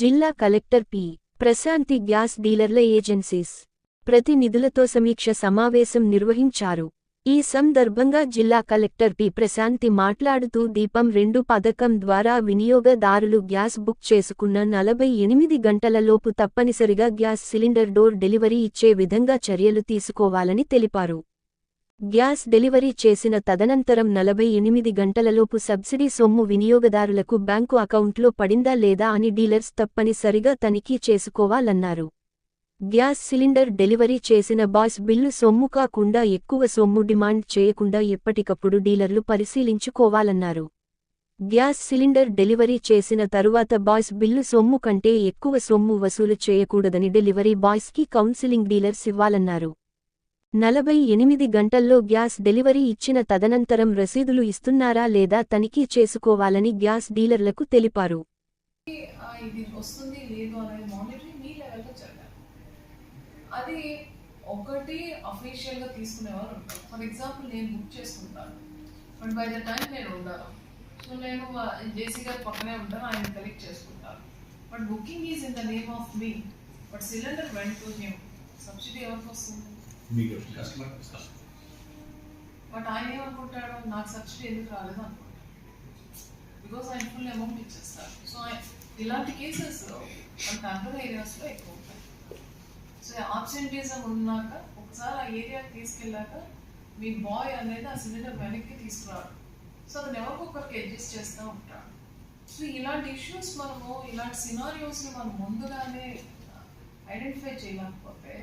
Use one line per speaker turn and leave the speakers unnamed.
జిల్లా collector P. Prashanti gas డీలర్ల agencies ప్రతినిధులతో సమీక్ష సమావేశం నిర్వహించారు. ఈ సందర్భంగా జిల్లా కలెక్టర్ పి. ప్రశాంతి మాట్లాడుతూ దీపం రెండు పథకం ద్వారా వినియోగదారులు గ్యాస్ బుక్ చేసుకున్న నలభై ఎనిమిది గంటలలోపు తప్పనిసరిగా గ్యాస్ సిలిండర్ డోర్ డెలివరీ ఇచ్చే విధంగా చర్యలు తీసుకోవాలని తెలిపారు. గ్యాస్ డెలివరీ చేసిన తదనంతరం నలభై ఎనిమిది గంటలలోపు సబ్సిడీ సొమ్ము వినియోగదారులకు బ్యాంకు అకౌంట్లో పడిందా లేదా అని డీలర్స్ తప్పనిసరిగా తనిఖీ చేసుకోవాలన్నారు. గ్యాస్ సిలిండర్ డెలివరీ చేసిన బాయ్స్ బిల్లు సొమ్ము కాకుండా ఎక్కువ సొమ్ము డిమాండ్ చేయకుండా ఎప్పటికప్పుడు డీలర్లు పరిశీలించుకోవాలన్నారు. గ్యాస్ సిలిండర్ డెలివరీ చేసిన తరువాత బాయ్స్ బిల్లు సొమ్ము కంటే ఎక్కువ సొమ్ము వసూలు చేయకూడదని డెలివరీ బాయ్స్కి కౌన్సిలింగ్ డీలర్స్ ఇవ్వాలన్నారు. నలభై ఎనిమిది గంటల్లో గ్యాస్ డెలివరీ ఇచ్చిన తదనంతరం రసీదులు ఇస్తున్నారా లేదా తనిఖీ చేసుకోవాలని గ్యాస్ డీలర్లకు తెలిపారు.
ఆ, ఇది వస్తుంది లేదు అనేది మానిటరింగ్ అది ఒకటి అఫీషియల్గా తీసుకునేవారు. ఉంటారు ఫర్ ఎగ్జాంపుల్ నేను బుక్ చేసుకుంటాను. బట్ బై ద టైం నేను ఉండను. సో నేను జేసీ గారి పక్కనే ఉంటాను ఆయన కలెక్ట్ చేసుకుంటాను but booking is in the name of me but cylinder went to him subsidy ఎవరికి వస్తుంది?
మీకు కస్టమర్
బట్ ఆయన ఏమనుకుంటాడు? నాకు సబ్సిడీ ఎందుకు రాలేదు అనుకుంటాడు. బికాస్ ఆయన ఫుల్ అమౌంట్ ఇచ్చేస్తారు. సో ఇలాంటి కేసెస్ మన అర్బన్ ఏరియాస్లో ఎక్కువ ఉంటాయి. సో ఆబ్సెంటిజం ఉన్నాక ఒకసారి ఆ ఏరియాకి తీసుకెళ్ళాక మీ బాయ్ అనేది ఆ సిలిండర్ వెనక్కి తీసుకురాడు. సో అతను ఎవరికొకరికి అడ్జస్ట్ చేస్తూ ఉంటాడు. సో ఇలాంటి ఇష్యూస్ మనము ఇలాంటి సినారియోస్ని మనం ముందుగానే uh, ఐడెంటిఫై చేయలేకపోతే